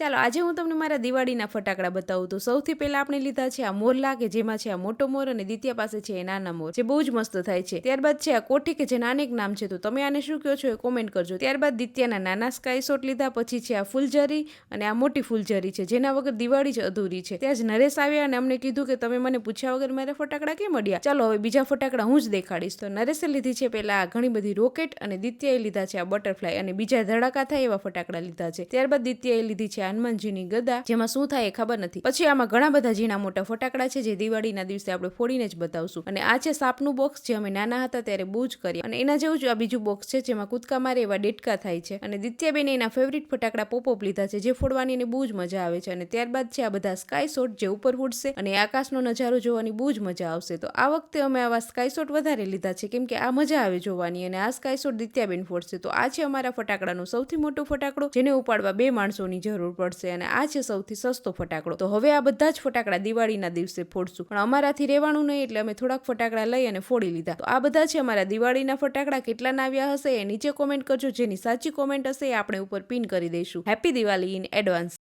ચાલો, આજે હું તમને મારા દિવાળીના ફટાકડા બતાવું તો સૌથી પહેલા આપણે લીધા છે આ મોરલા કે જેમાં છે આ મોટો મોર અને દ્વિતીય પાસે છે એ નાના મોર, જે બહુ જ મસ્ત થાય છે. ત્યારબાદ છે આ કોઠી કે જેના અનેક નામ છે, તો તમે આને શું કહો છો એ કોમેન્ટ કરજો. ત્યારબાદ દિત્યાના નાના સ્કાય શોટ લીધા, પછી છે આ ફૂલઝરી અને આ મોટી ફૂલઝરી છે, જેના વગર દિવાળી જ અધૂરી છે. ત્યાં જ નરેશ આવ્યા અને અમને કીધું કે તમે મને પૂછ્યા વગર મારા ફટાકડા કેમ અડ્યા? ચાલો, હવે બીજા ફટાકડા હું જ દેખાડીશ. તો નરેશે લીધી છે પહેલા ઘણી બધી રોકેટ અને દિત્યાએ લીધા છે આ બટરફ્લાય અને બીજા ધડાકા થાય એવા ફટાકડા લીધા છે. ત્યારબાદ દિત્યાએ લીધી છે હનુમાનજીની ગદા, જેમાં શું થાય એ ખબર નથી. પછી આમાં ઘણા બધા ઝીણા મોટા ફટાકડા છે જે દિવાળીના દિવસે આપણે ફોડીને જ બતાવશું. અને આ છે સાપનું બોક્સ જે અમે નાના હતા ત્યારે બહુ જ કરીએ અને એના જેવું જ આ બીજું બોક્સ છે જેમાં કૂદકા મારે એવા ડેટકા થાય છે. અને દિત્યાબેને એના ફેવરિટ ફટાકડા પોપોપ લીધા છે જે ફોડવાની એને બહુ જ મજા આવે છે. અને ત્યારબાદ છે આ બધા સ્કાય શોટ જે ઉપર ઉડશે અને આકાશનો નજારો જોવાની બહુ જ મજા આવશે. તો આ વખતે અમે આવા સ્કાય શોટ વધારે લીધા છે. કેમ કે આ મજા આવે જોવાની અને આ સ્કાય શોટ દિત્યાબેન ફોડશે. તો આ છે અમારા ફટાકડાનો સૌથી મોટો ફટાકડો, જેને ઉપાડવા બે માણસોની જરૂર પડશે અને આ છે સૌથી સસ્તો ફટાકડો. તો હવે આ બધા જ ફટાકડા દિવાળીના દિવસે ફોડશું. પણ અમારાથી રહેવાનું નહીં એટલે અમે થોડાક ફટાકડા લઈ અને ફોડી લીધા. તો આ બધા છે અમારા દિવાળીના ફટાકડા. કેટલાના આવ્યા હશે એ નીચે કોમેન્ટ કરજો. જેની સાચી કોમેન્ટ હશે એ આપણે ઉપર પિન કરી દઈશું. Happy Diwali in advance.